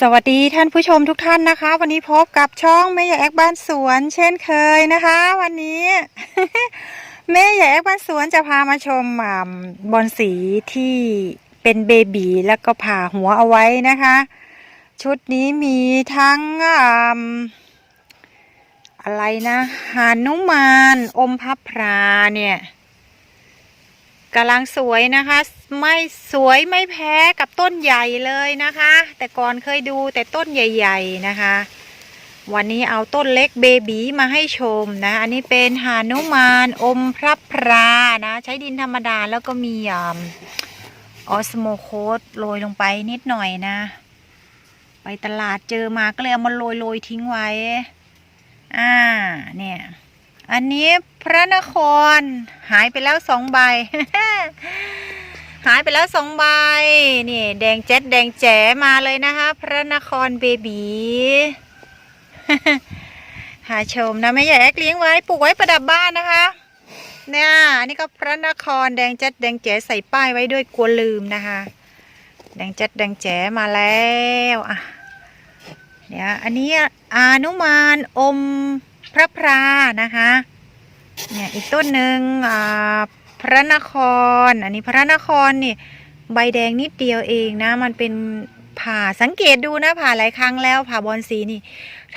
สวัสดีท่านผู้ชมทุกท่านนะคะ วันนี้พบกับช่องแม่ใหญ่แอกบ้านสวน เช่นเคยนะคะ วันนี้ แม่ใหญ่แอกบ้านสวนจะพามาชมอ่าบอนสีที่เป็นเบบีแล้วก็ผ่าหัวเอาไว้นะคะ ชุดนี้มีทั้งอ่าอะไรนะหานุมาน อมพับพราเนี่ยกำลังสวยนะคะ ไม่สวยไม่แพ้กับต้นใหญ่เลยนะคะ แต่ก่อนเคยดูแต่ต้นใหญ่ ๆนะคะ วันนี้เอาต้นเล็กเบบีมาให้ชมนะ อันนี้เป็นหานุมานอมพระพรานะ ใช้ดินธรรมดาแล้วก็มีออสโมโคสโรยลงไปนิดหน่อยนะ ไปตลาดเจอมาก็เลยเอามาโรยโรยทิ้งไว้ อ่าเนี่ยอันนี้พระนครหายไปแล้วสองใบ หายไปแล้วสองใบ นี่ แดงเจ็ดแดงแจ๋มาเลยนะคะ พระนครเบบีหาชมนะไม่ใหญ่แอกเลี้ยงไว้ปลูกไว้ประดับบ้านนะคะเนี่ยอันนี้ก็พระนครแดงเจ็ดแดงแจ๋ใส่ป้ายไว้ด้วยกลัวลืมนะคะ แดงเจ็ดแดงแจ๋มาแล้วอะเดี๋ยอันนี้อานุมานอมพระพรานะคะ เนี่ยอีกต้นหนึ่งอ่า พระนคร อันนี้พระนครนี่ใบแดงนิดเดียวเองนะ มันเป็นผ่าสังเกตดูนะผ่าหลายครั้งแล้วผ่าบอลสีนี่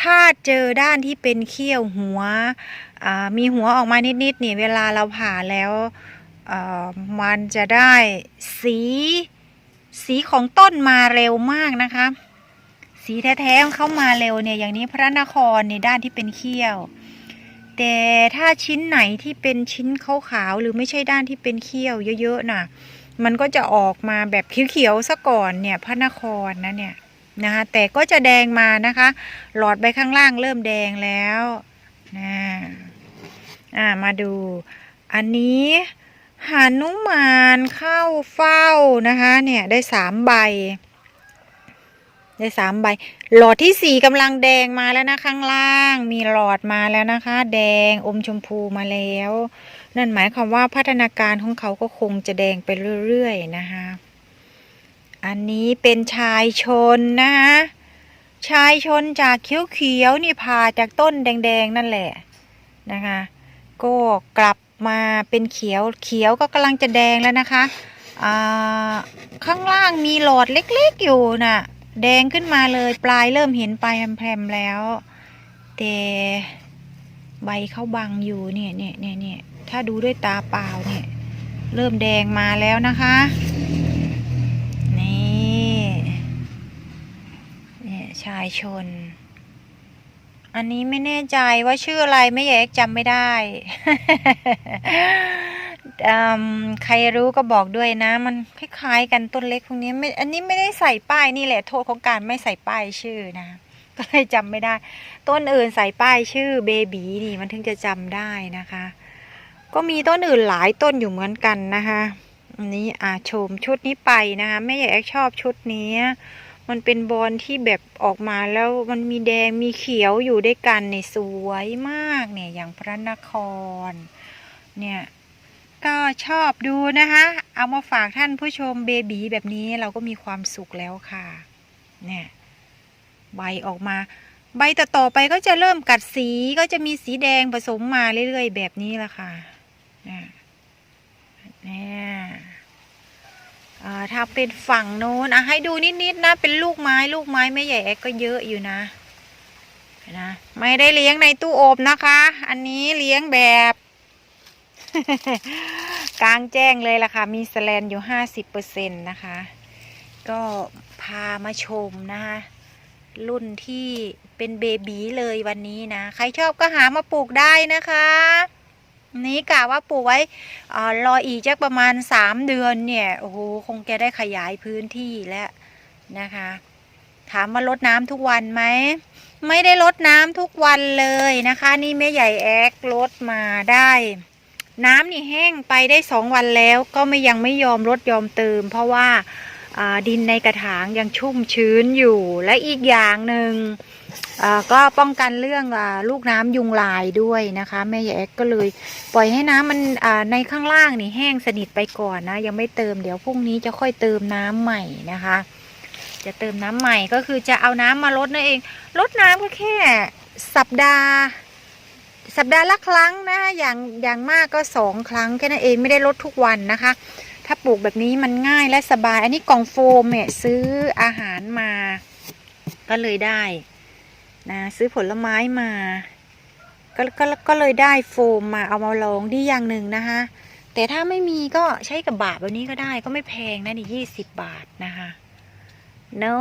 ถ้าเจอด้านที่เป็นเขี้ยวหัวอ่ามีหัวออกมานิดๆนี่เวลาเราผ่าแล้วอ่อมันจะได้สีสีของต้นมาเร็วมากนะคะ สีแท้ๆเข้ามาเร็วเนี่ยอย่างนี้พระนครในด้านที่เป็นเขี้ยว แต่ถ้าชิ้นไหนที่เป็นชิ้นขาวๆหรือไม่ใช่ด้านที่เป็นเขี้ยวเยอะๆน่ะ มันก็จะออกมาแบบเขียวๆซะก่อนเนี่ยพระนครนะเนี่ยนะคะแต่ก็จะแดงมานะคะ หลอดใบข้างล่างเริ่มแดงแล้วนะอ่ามาดู อันนี้หานุมานเข้าเฝ้านะคะเนี่ยได้สามใบ ได้สามใบ หลอดที่สี่กำลังแดงมาแล้วนะข้างล่าง มีหลอดมาแล้วนะคะ แดงอมชมพูมาแล้ว นั่นหมายความว่าพัฒนาการของเขาก็คงจะแดงไปเรื่อยๆนะคะ อันนี้เป็นชายชนนะคะชายชนจากเขียวๆนี่ผ่าจากต้นแดงๆนั่นแหละนะคะ ก็กลับมาเป็นเขียวเขียวก็กำลังจะแดงแล้วนะคะข้างล่างมีหลอดเล็กๆอยู่น่ะ แดงขึ้นมาเลยปลายเริ่มเห็นปลายแพรมแล้ว แต่ใบเขาบังอยู่เนี่ยเนี่ยเนี่ยเนี่ยถ้าดูด้วยตาเปล่าเนี่ย เริ่มแดงมาแล้วนะคะนี่เนี่ยชายชน อันนี้ไม่แน่ใจว่าชื่ออะไรไม่แยกจำไม่ได้ ใครรู้ก็บอกด้วยนะ มันคล้ายๆกันต้นเล็กพวกนี้ไม่อันนี้ไม่ได้ใส่ป้ายนี่แหละโทษของการไม่ใส่ป้ายชื่อนะ ก็เลยจำไม่ได้ ต้นอื่นใส่ป้ายชื่อเบบีนี่มันถึงจะจำได้นะคะ ก็มีต้นอื่นหลายต้นอยู่เหมือนกันนะคะอันนี้อาชมชุดนี้ไปนะคะแม่ใหญ่แอกชอบชุดนี้มันเป็นบอลที่แบบออกมาแล้วมันมีแดงมีเขียวอยู่ด้วยกันเนี่ยสวยมากเนี่ยอย่างพระนคร เนี่ย ก็ชอบดูนะคะ เอามาฝากท่านผู้ชมเบบีแบบนี้เราก็มีความสุขแล้วค่ะ เนี่ย ใบออกมา ใบต่อๆไปก็จะเริ่มกัดสีก็จะมีสีแดงผสมมาเรื่อยๆ แบบนี้ละค่ะเนี่ยถ้าเป็นฝั่งโน้นอะให้ดูนิดๆนะ เป็นลูกไม้ลูกไม้ไม่ใหญ่แอกก็เยอะอยู่นะนะ ไม่ได้เลี้ยงในตู้อบนะคะ อันนี้เลี้ยงแบบ กลางแจ้งเลยล่ะค่ะ มีสแลนอยู่ห้าสิบเปอร์เซ็นต์นะคะ ก็พามาชมนะคะ รุ่นที่เป็นเบบีเลยวันนี้นะ ใครชอบก็หามาปลูกได้นะคะ นี้กะว่าปลูกไว้เออรออีกจักประมาณสามเดือนเนี่ย โอ้โห คงจะได้ขยายพื้นที่แล้วนะคะ ถามว่ารดน้ำทุกวันไหมไม่ได้รดน้ำทุกวันเลยนะคะ นี่แม่ใหญ่แอกรดมาได้ น้ำนี่แห้งไปได้สองวันแล้วก็ไม่ยังไม่ยอมลดยอมเติม เพราะว่าดินในกระถางยังชุ่มชื้นอยู่และอีกอย่างหนึ่งก็ป้องกันเรื่องอลูกน้ำยุงลายด้วยนะคะ แม่ใหญ่แอกก็เลยปล่อยให้น้ำมันในข้างล่างนี่แห้งสนิทไปก่อนนะ ยังไม่เติมเดี๋ยวพรุ่งนี้จะค่อยเติมน้ำใหม่นะคะจจะเติมน้ำใหม่ก็คือจะเอาน้ำมาลดนั่นเองลดน้ำก็แค่สัปดาห์ สัปดาห์ละครั้งนะอย่างอย่างมากก็สองครั้งแค่นั้นเองไม่ได้ลดทุกวันนะคะ ถ้าปลูกแบบนี้มันง่ายและสบาย อันนี้กล่องโฟมเนี่ยซื้ออาหารมา ก็เลยได้นะซื้อผลไม้มา ก็ก็ก็เลยได้โฟมมาเอามาลองดีอย่างหนึ่งนะคะ แต่ถ้าไม่มีก็ใช้กับบาทแบบนี้ก็ได้ก็ไม่แพงนะนี่ยี่สิบบาทนะคะโน้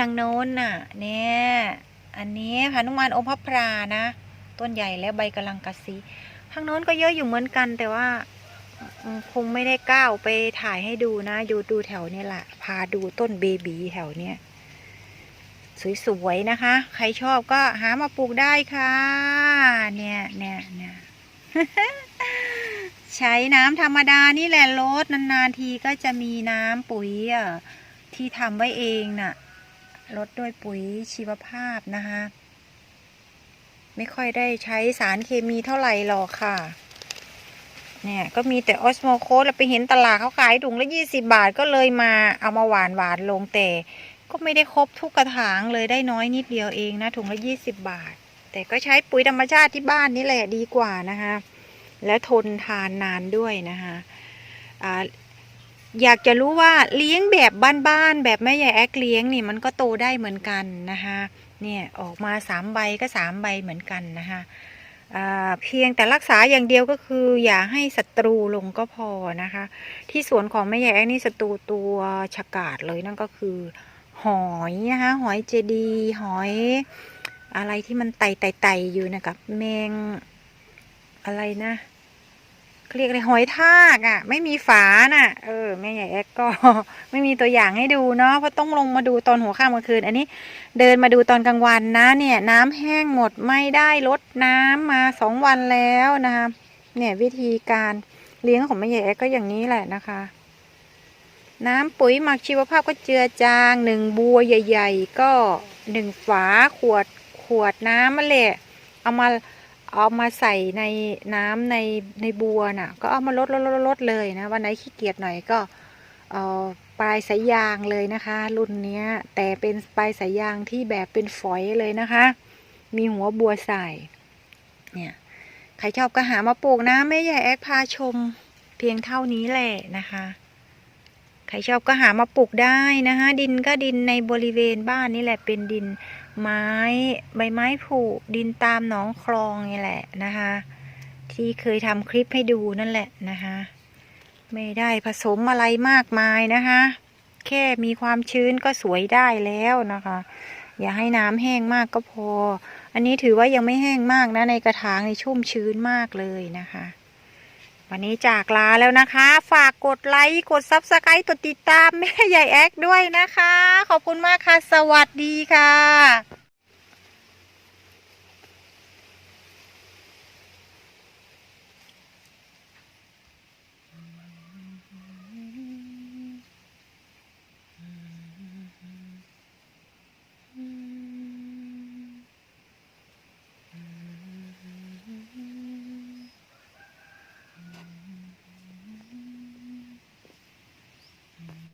ดังโน้นน่ะเนี่ยอันนี้พานุมานอมพระพรานะ ต้นใหญ่แล้วใบกำลังกระซีข้างโน้นก็เยอะอยู่เหมือนกัน แต่ว่าคงไม่ได้ก้าวไปถ่ายให้ดูนะ อยู่ดูแถวนี้แหละ พาดูต้นเบบีแถวเนี้ยสวยๆนะคะ ใครชอบก็หามาปลูกได้ค่ะ เนี่ยเนี่ยเนี่ยใช้น้ำธรรมดานี่แหละลดนานๆทีก็จะมีน้ำปุ๋ยที่ทำไว้เองน่ะลดด้วยปุ๋ยชีวภาพนะคะ ไม่ค่อยได้ใช้สารเคมีเท่าไหร่หรอกค่ะ เนี่ยก็มีแต่ออสโมโคสแล้วไปเห็นตลาดเขาขายถุงละยี่สิบาทก็เลยมาเอามาหวานหวานลงแต่ ก็ไม่ได้ครบทุกกระถางเลยได้น้อยนิดเดียวเองนะถุงละยี่สิบบาท แต่ก็ใช้ปุ๋ยธรรมชาติที่บ้านนี่แหละดีกว่านะคะ และทนทานนานด้วยนะคะอ่าอยากจะรู้ว่าเลี้ยงแบบบ้านๆแบบแม่ใหญ่แอกเลี้ยงนี่มันก็โตได้เหมือนกันนะคะ เนี่ยออกมาสามใบก็สามใบเหมือนกันนะคะเพียงแต่รักษาอย่างเดียวก็คือ อย่าให้ศัตรูลงก็พอนะคะ ที่สวนของแม่ใหญ่แอกนี่ศัตรูตัวฉกาดเลยนั่นก็คือ หอยนะคะหอยเจดีหอย อะไรที่มันไต่ไต่ไต่อยู่นะครับแมงอะไรนะ เรียกอะไรหอยทากอะ่ะ ไม่มีฝาน่ะ เออแม่ใหญ่แอ๊กก็ไม่มีตัวอย่างให้ดูเนาะเพราะต้องลงมาดูตอนหัวค่ำกลางคืน อันนี้เดินมาดูตอนกลางวันนะ เนี่ย น้ำแห้งหมดไม่ได้ลดน้ำมาสองวันแล้วนะคะเนี่ยวิธีการเลี้ยงของแม่ใหญ่แอ๊กก็อย่างนี้แหละนะคะ น้ำปุ๋ยหมักชีวภาพก็เจือจางหนึ่งบัวใหญ่ ๆ ก็หนึ่งฝาขวดขวดน้ำมาแหละเอามา เอามาใส่ในน้ำในในบัวน่ะ ก็เอามาลดลดลดลดเลยนะวันไหนขี้เกียจหน่อยก็เอาปลายสายยางเลยนะคะ รุ่นเนี้ยแต่เป็นปลายสายยางที่แบบเป็นฝอยเลยนะคะ มีหัวบัวใส่เนี่ยใครชอบก็หามาปลูกนะไม่ใหญ่แอคพาชมเพียงเท่านี้แหละนะคะใครชอบก็หามาปลูกได้นะคะดินก็ดินในบริเวณบ้านนี่แหละเป็นดิน ไม้ใบไม้ผุดินตามหนองคลองนี่แหละนะคะ ที่เคยทำคลิปให้ดูนั่นแหละนะคะ ไม่ได้ผสมอะไรมากมายนะคะ แค่มีความชื้นก็สวยได้แล้วนะคะ อย่าให้น้ำแห้งมากก็พอ อันนี้ถือว่ายังไม่แห้งมากนะในกระถางในชุ่มชื้นมากเลยนะคะ วันนี้จากลาแล้วนะคะ ฝากกดไลค์กดซับสไครต์กดติดตามแม่ใหญ่แอคด้วยนะคะ ขอบคุณมากค่ะ สวัสดีค่ะ